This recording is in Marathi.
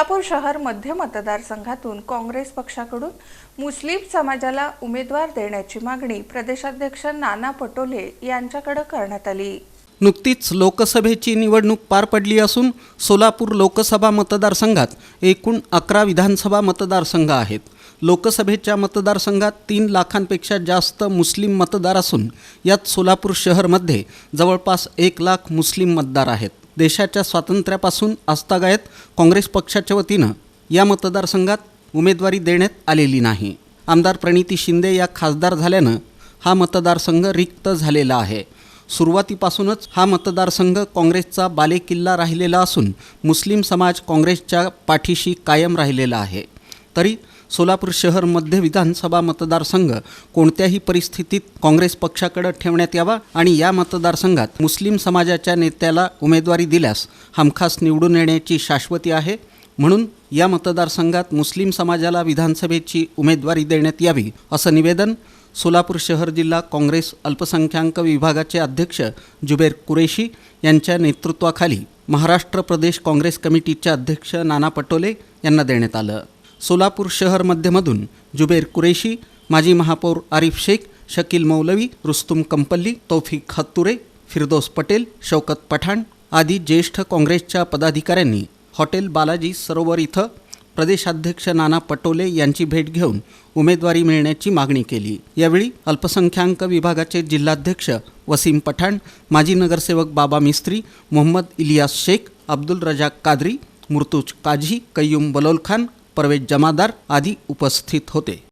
सोलापूर शहर मध्य मतदारसंघातून काँग्रेस पक्षाकडून मुस्लिम समाजाला उमेदवार देण्याची मागणी प्रदेशाध्यक्ष नाना पटोले यांच्याकडे करण्यात आली. नुकतीच लोकसभेची निवडणूक पार पडली असून सोलापूर लोकसभा मतदारसंघात एकूण अकरा विधानसभा मतदारसंघ आहेत. लोकसभेच्या मतदारसंघात तीन लाखांपेक्षा जास्त मुस्लिम मतदार असून यात सोलापूर शहरमध्ये जवळपास एक लाख मुस्लिम मतदार आहेत. देशाच्या स्वातंत्र्यापासून आजतागायत काँग्रेस पक्षाच्या वतीनं या मतदारसंघात उमेदवारी देण्यात आलेली नाही. आमदार प्रणिती शिंदे या खासदार झाल्यानं हा मतदारसंघ रिक्त झालेला आहे. सुरुवातीपासूनच हा मतदारसंघ काँग्रेसचा बालेकिल्ला राहिलेला असून मुस्लिम समाज काँग्रेसच्या पाठीशी कायम राहिलेला आहे. तरी सोलापूर शहर मध्य विधानसभा मतदारसंघ. कोणत्याही परिस्थितीत काँग्रेस पक्षाकडे ठेवण्यात यावा आणि या मतदारसंघात मुस्लिम समाजाच्या नेत्याला उमेदवारी दिल्यास हमखास निवडून येण्याची शाश्वती आहे. म्हणून या मतदारसंघात मुस्लिम समाजाला विधानसभेची उमेदवारी देण्यात यावी असं निवेदन सोलापूर शहर जिल्हा काँग्रेस अल्पसंख्याक विभागाचे अध्यक्ष जुबेर कुरेशी यांच्या नेतृत्वाखाली महाराष्ट्र प्रदेश काँग्रेस कमिटीचे अध्यक्ष नाना पटोले यांना देण्यात आलं. सोलापूर शहर मध्यमधून जुबेर कुरेशी माजी महापौर आरिफ शेख शकील मौलवी रुस्तुम कंपल्ली तौफिक हत्तुरे फिरदोस पटेल शौकत पठाण आदी ज्येष्ठ काँग्रेसच्या पदाधिकाऱ्यांनी हॉटेल बालाजी सरोवर इथं प्रदेशाध्यक्ष नाना पटोले यांची भेट घेऊन उमेदवारी मिळण्याची मागणी केली. यावेळी अल्पसंख्याक विभागाचे जिल्हाध्यक्ष वसीम पठाण माजी नगरसेवक बाबा मिस्त्री मोहम्मद इलियास शेख अब्दुल रजाक कादरी मुर्तुज काझी कय्यूम बलोल खान परवेज जमादार आदी उपस्थित होते.